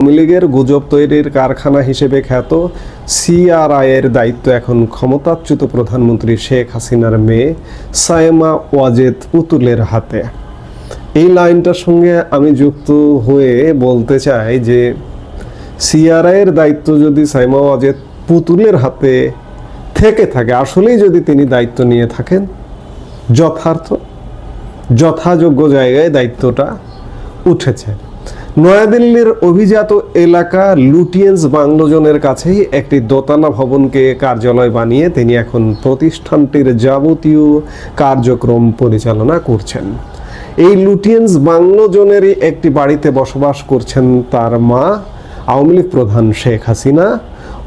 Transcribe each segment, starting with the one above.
আওয়ামী লীগের গুজব তৈরির কারখানা হিসেবে খ্যাত সিআরআই এর দায়িত্ব এখন ক্ষমতাচ্যুত প্রধানমন্ত্রী শেখ হাসিনার মেয়ে সায়েমা ওয়াজেদ পুতুলের হাতে। এই লাইনটার সঙ্গে আমি যুক্ত হয়ে বলতে চাই যে সিআরআই এর দায়িত্ব যদি সাইমা ওয়াজেদ পুতুলের হাতে থেকে থাকে, আসলেই যদি তিনি দায়িত্ব নিয়ে থাকেন, যথার্থ, যথাযোগ্য জায়গায় দায়িত্বটা উঠেছে। নয়াদিল্লির অভিজাত এলাকা লুটিয়েন্স বাংলোজনের কাছেই একটি দোতলা ভবনকে কার্যালয় বানিয়ে তিনি এখন প্রতিষ্ঠানটির যাবতীয় কার্যক্রম পরিচালনা করছেন। এই লুটিয়েন্স বাংলোজনেরই একটি বাড়িতে বসবাস করছেন তার মা, আওয়ামী লীগ প্রধান শেখ হাসিনা।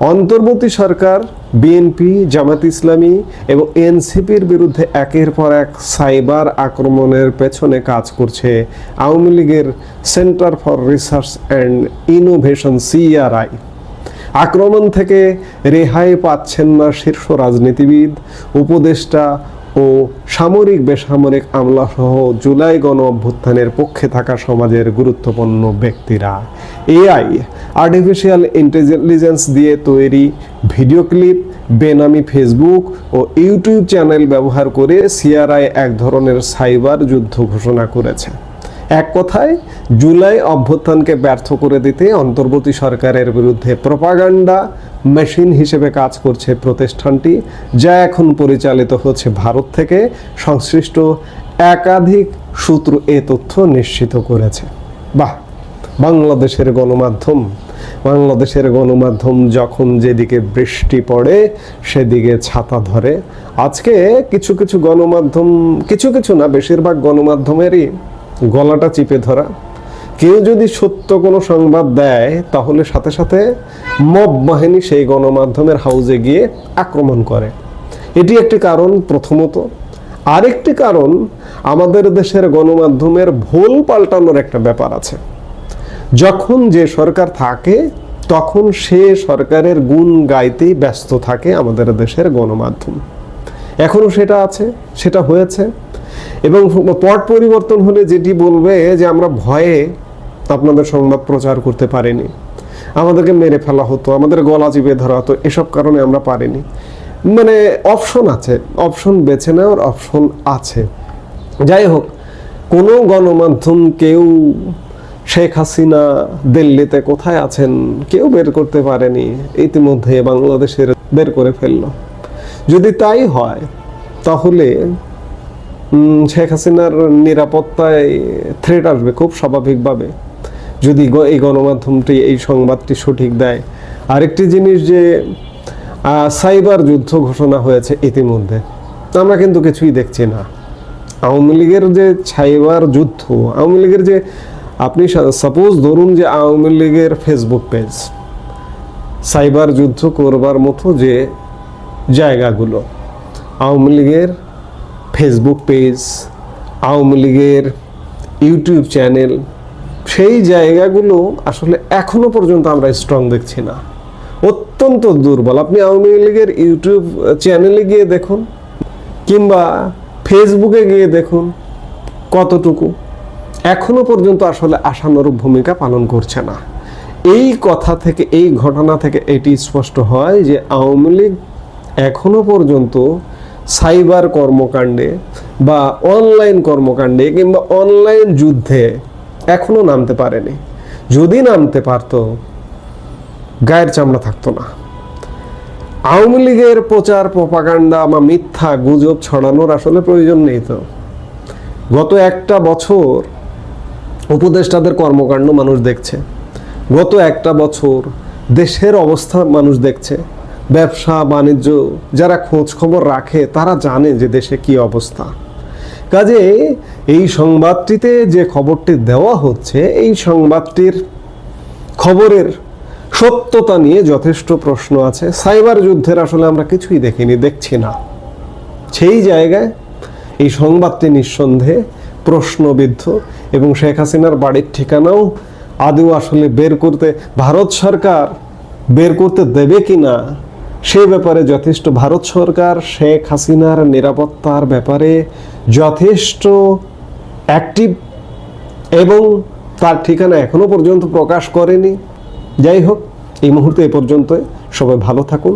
অন্তর্বর্তী সরকার বিএনপি জামাত ইসলামী এবং এনসিপির বিরুদ্ধে একের পর এক সাইবার আক্রমণের পেছনে কাজ করছে আওয়ামী লীগের centre for research and innovation CRI আক্রমণ থেকে রেহাই পাচ্ছেন না শীর্ষ রাজনীতিবিদ, উপদেষ্টা ও সামরিক বেসামরিক আমলাসহ জুলাই গণ অভ্যুত্থানের পক্ষে থাকা সমাজের গুরুত্বপূর্ণ ব্যক্তিরা। এআই আর্টিফিশিয়াল ইন্টেলিজেন্স দিয়ে তৈরি ভিডিও ক্লিপ, বেনামি ফেসবুক ও ইউটিউব চ্যানেল ব্যবহার করে সিআরআই এক ধরনের সাইবার যুদ্ধ ঘোষণা করেছে। এক কথায়, জুলাই অভ্যুত্থানকে ব্যর্থ করে দিতে অন্তর্বর্তী সরকারের বিরুদ্ধে প্রপাগান্ডা মেশিন হিসেবে কাজ করছে প্রতিষ্ঠানটি, যা এখন পরিচালিত হচ্ছে ভারত থেকে। সংশ্লিষ্ট একাধিক সূত্র এ তথ্য নিশ্চিত করেছে। বাহ, বাংলাদেশের গণমাধ্যম। বাংলাদেশের গণমাধ্যম যখন যেদিকে বৃষ্টি পড়ে, সেদিকে ছাতা ধরে। আজকে কিছু কিছু গণমাধ্যম, কিছু কিছু না, বেশিরভাগ গণমাধ্যমেরই গলাটা চিপে ধরা। কেউ যদি সত্য কোনো সংবাদ দেয়, তাহলে সাথে সাথে মব বাহিনী সেই গণমাধ্যমের হাউজে গিয়ে আক্রমণ করে। এটি একটি কারণ প্রথমত। আরেকটি কারণ, আমাদের দেশের গণমাধ্যমের ভুল পাল্টানোর একটা ব্যাপার আছে। যখন যে সরকার থাকে, তখন সে সরকারের গুণ গাইতেই ব্যস্ত থাকে আমাদের দেশের গণমাধ্যম। এখনও সেটা আছে, সেটা হয়েছে। এবং পট পরিবর্তন হলে যেটি বলবে যে আমরা ভয়ে আপনাদের সংবাদ প্রচার করতে পারিনি। আমাদেরকে মেরে ফেলা হতো, আমাদের গলা চিপে ধরা হতো, এসব কারণে আমরা পারিনি। মানে অপশন আছে, অপশন বেছে নেওয়ার অপশন আছে। যাই হোক, কোনো গণমাধ্যম কেউ শেখ হাসিনা দিল্লিতে কোথায় আছেন কেউ বের করতে পারেনি, ইতিমধ্যে বাংলাদেশের বের করে ফেলল। যদি তাই হয়, তাহলে শেখ হাসিনার নিরাপত্তায় থ্রেট আসবে খুব স্বাভাবিকভাবে। যদি এই গণমাধ্যমটি, এই সংবাদটি সঠিক দেয়। আরেকটি জিনিস যে সাইবার যুদ্ধ ঘোষণা হয়েছে ইতিমধ্যে। আমরা কিন্তু কিছুই দেখছি না। আওয়ামী লীগের যে সাইবার যুদ্ধ, আওয়ামী লীগের যে, আপনি সাপোজ ধরুন যে আওয়ামী লীগের ফেসবুক পেজ সাইবার যুদ্ধ করবার মতো যে জায়গাগুলো, আওয়ামী লীগের ফেসবুক পেজ আওয়ামী লীগের ইউটিউব চ্যানেল সেই জায়গাগুলো আসলে এখনও পর্যন্ত আমরা স্ট্রং দেখছি না। অত্যন্ত দুর্বল। আপনি আওয়ামী লীগের ইউটিউব চ্যানেলে গিয়ে দেখুন, কিংবা ফেসবুকে গিয়ে দেখুন কতটুকু। এখনও পর্যন্ত আসলে আশানুরূপ ভূমিকা পালন করছে না। এই কথা থেকে, এই ঘটনা থেকে এটি স্পষ্ট হয় যে আওয়ামী লীগ এখনও পর্যন্ত সাইবার কর্মকাণ্ডে বা অনলাইন কর্মকাণ্ডে কিংবা অনলাইন যুদ্ধে এখনও নামতে পারেনি। যদি নামতে পারতো, গায়ের চামড়া থাকতো না। আওয়ামী লীগের প্রচার প্রপাগান্ডা বা মিথ্যা গুজব ছড়ানোর আসলে প্রয়োজন নেই তো। গত একটা বছর উপদেষ্টাদের কর্মকাণ্ড মানুষ দেখছে। গত একটা বছর দেশের অবস্থা মানুষ দেখছে। ব্যবসা, বাণিজ্য, যারা খোঁজ খবর রাখে, তারা জানে যে দেশে কি অবস্থা। কাজে এই সংবাদটিতে যে খবরটি দেওয়া হচ্ছে, এই সংবাদটির খবরের সত্যতা নিয়ে যথেষ্ট প্রশ্ন আছে। সাইবার যুদ্ধের আসলে আমরা কিছুই দেখিনি, দেখছি না। সেই জায়গায় এই সংবাদটি নিঃসন্দেহে প্রশ্নবিদ্ধ এবং শেখ হাসিনার বাড়ির ঠিকানাও আদৌ আসলে বের করতে, ভারত সরকার বের করতে দেবে কি না সে ব্যাপারে যথেষ্ট ভারত সরকার, শেখ হাসিনার নিরাপত্তার ব্যাপারে যথেষ্ট অ্যাক্টিভ এবং তার ঠিকানা এখনও পর্যন্ত প্রকাশ করেনি। যাই হোক, এই মুহূর্তে এ পর্যন্ত সবাই ভালো থাকুন।